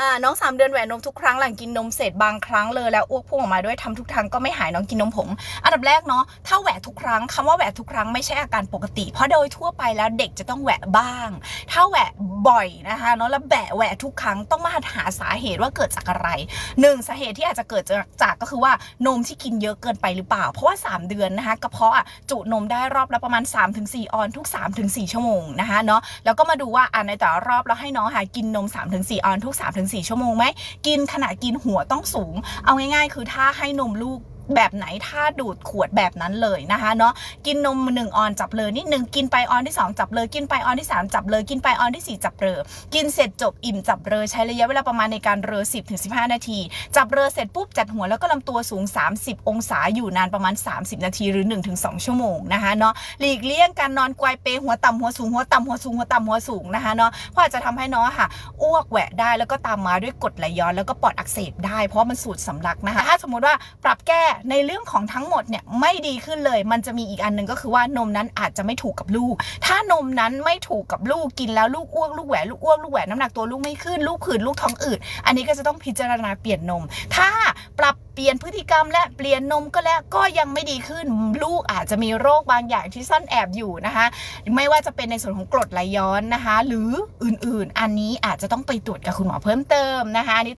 อ่าน้องสามเดือนแหวนนมทุกครั้งหลังกินนมเสร็จบางครั้งเลยแล้วอ้วกพุ่งออกมาด้วยทำทุกครั้งก็ไม่หายน้องกินนมผงอันดับแรกเนาะถ้าแหวะทุกครั้งคำว่าแหวะทุกครั้งไม่ใช่อาการปกติ เพราะโดยทั่วไปแล้วเด็กจะต้องแหวะบ้าง ถ้าแหวะบ่อยนะคะเนาะแล้วแบะแหวะทุกครั้งต้องมาหาสาเหตุว่าเกิดจากอะไรหนึ่งสาเหตุที่อาจจะเกิดจากจากก็คือว่านมที่กินเยอะเกินไปหรือเปล่า เพราะว่า 3 เดือนนะคะกระเพาะจุนมได้รอบละประมาณ 3-4 ออนทุก 3-4 ชั่วโมงนะคะเนาะแล้วก็มาดูว่าอ่าในแต่ละรอบเราให้น้องหากินนม 3-4 ออนทุก3-4ชั่วโมงไหมกินขณะกินหัวต้องสูง เอาง่ายๆ คือถ้าให้นมลูก แบบไหนถ้าดูดขวดแบบนั้นเลยนะคะเนาะกินนมหนึ่งออนจับเลยนิดนึงกินไปออนที่ 2 จับเลยกินไปออนที่ 3 จับเลยกินไปออนที่ 4 จับเลยกินเสร็จจบอิ่มจับเลยใช้ระยะเวลาประมาณในการเรอ10ถึง15 นาที จับเรือเสร็จปุ๊บจัดหัวแล้วก็ลำตัวสูง 30 องศาอยู่นานประมาณ 30 นาทีหรือ 1-2 ชั่วโมงนะคะเนาะหลีกเลี่ยงการนอนกวายเปหัวต่ำหัวสูงหัวต่ำหัวสูงหัวต่ำหัวสูงนะคะเนาะเพราะอาจจะทำให้น้องอะค่ะอ้วกแหวะได้แล้วก็ตามมาด้วยกรดไหลย้อนแล้วก็ปอดอักเสบได้เพราะมันสูดสำลักนะคะถ้าสมมติว่าปรับแก้ในเรื่องของทั้งหมดเนี่ยไม่ดีขึ้นเลย มันจะมีอีกอันหนึ่งก็คือว่านมนั้นอาจจะไม่ถูกกับลูก ถ้านมนั้นไม่ถูกกับลูกกินแล้วลูกอ้วกลูกแหวะลูกอ้วกลูกแหวะน้ำหนักตัวลูกไม่ขึ้นลูกผื่นลูกท้องอืดอันนี้ก็จะต้องพิจารณาเปลี่ยนนม ถ้าปรับเปลี่ยนพฤติกรรมและเปลี่ยนนมก็แล้วก็ยังไม่ดีขึ้น ลูกอาจจะมีโรคบางอย่างที่ซ่อนแอบอยู่นะคะ ไม่ว่าจะเป็นในส่วนของกรดไหลย้อนนะคะ หรืออื่นๆ อันนี้อาจจะต้องไปตรวจกับคุณหมอเพิ่มเติมนะคะอันนี้